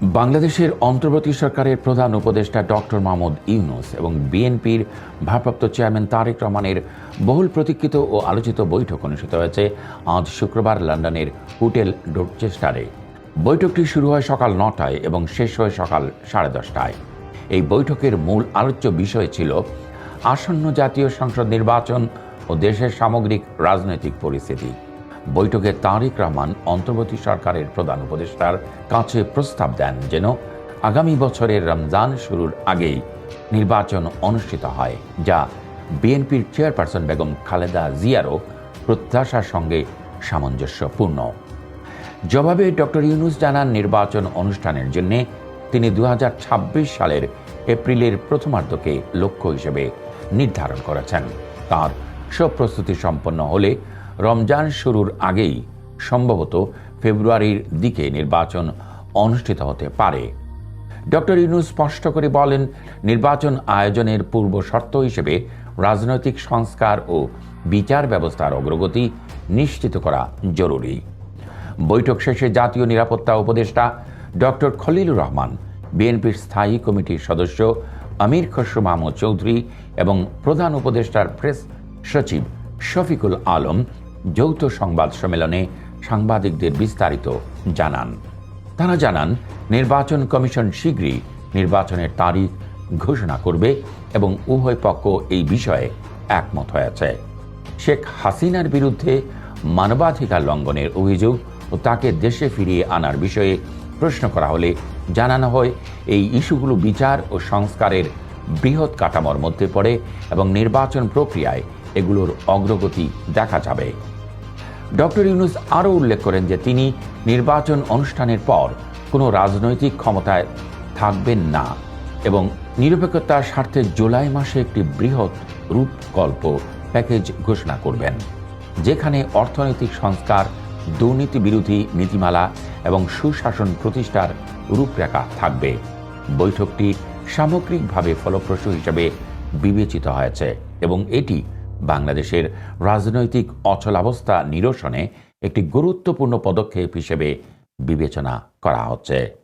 বাংলাদেশের অন্তর্বর্তী সরকারের প্রধান উপদেষ্টা ডক্টর মাহমুদ ইউনুস এবং বিএনপির ভারপ্রাপ্ত চেয়ারম্যান তারেক রহমানের বহুল প্রতীক্ষিত ও আলোচিত বৈঠক অনুষ্ঠিত হয়েছে আজ শুক্রবার লন্ডনের হোটেল ডোরচেস্টারে। বৈঠকটি শুরু হয় সকাল নটায় এবং শেষ হয় সকাল সাড়ে দশটায়। এই বৈঠকের মূল আলোচ্য বিষয় ছিল আসন্ন জাতীয় সংসদ নির্বাচন ও দেশের সামগ্রিক রাজনৈতিক পরিস্থিতি। বৈঠকে তারেক রহমান অন্তর্বর্তী সরকারের প্রধান উপদেষ্টার কাছে প্রস্তাব দেন যেন আগামী বছরের রমজান শুরুর আগেই নির্বাচন অনুষ্ঠিত হয়, যা বিএনপির চেয়ারপারসন বেগম খালেদা জিয়ারও প্রত্যাশার সঙ্গে সামঞ্জস্যপূর্ণ। জবাবে ডক্টর ইউনুস জানান, নির্বাচন অনুষ্ঠানের জন্য তিনি দু হাজার ছাব্বিশ সালের এপ্রিলের প্রথমার্ধকে লক্ষ্য হিসেবে নির্ধারণ করেছেন। তার সব প্রস্তুতি সম্পন্ন হলে রমজান শুরুর আগেই সম্ভবত ফেব্রুয়ারির দিকে নির্বাচন অনুষ্ঠিত হতে পারে। ডক্টর ইউনুস স্পষ্ট করে বলেন, নির্বাচন আয়োজনের পূর্ব শর্ত হিসেবে রাজনৈতিক সংস্কার ও বিচার ব্যবস্থার অগ্রগতি নিশ্চিত করা জরুরি। বৈঠক শেষে জাতীয় নিরাপত্তা উপদেষ্টা ডক্টর খলিলুর রহমান, বিএনপির স্থায়ী কমিটির সদস্য আমির খসরু মাহমুদ চৌধুরী এবং প্রধান উপদেষ্টার প্রেস সচিব শফিকুল আলম যৌথ সংবাদ সম্মেলনে সাংবাদিকদের বিস্তারিত জানান। তারা জানান, নির্বাচন কমিশন শীঘ্রই নির্বাচনের তারিখ ঘোষণা করবে এবং উভয় পক্ষ এই বিষয়ে একমত হয়েছে। শেখ হাসিনার বিরুদ্ধে মানবাধিকার লঙ্ঘনের অভিযোগ ও তাকে দেশে ফিরিয়ে আনার বিষয়ে প্রশ্ন করা হলে জানানো হয়, এই ইস্যুগুলো বিচার ও সংস্কারের বৃহৎ কাঠামোর মধ্যে পড়ে এবং নির্বাচন প্রক্রিয়ায় এগুলোর অগ্রগতি দেখা যাবে। ডক্টর ইউনুস আরও উল্লেখ করেন যে তিনি নির্বাচন অনুষ্ঠানের পর কোনো রাজনৈতিক ক্ষমতায় থাকবেন না এবং নিরপেক্ষতার স্বার্থে জুলাই মাসে একটি বৃহৎ রূপকল্প প্যাকেজ ঘোষণা করবেন, যেখানে অর্থনৈতিক সংস্কার, দুর্নীতি বিরোধী নীতিমালা এবং সুশাসন প্রতিষ্ঠার রূপরেখা থাকবে। বৈঠকটি সামগ্রিকভাবে ফলপ্রসূ হিসেবে বিবেচিত হয়েছে এবং এটি বাংলাদেশের রাজনৈতিক অচলাবস্থা নিরসনে একটি গুরুত্বপূর্ণ পদক্ষেপ হিসেবে বিবেচনা করা হচ্ছে।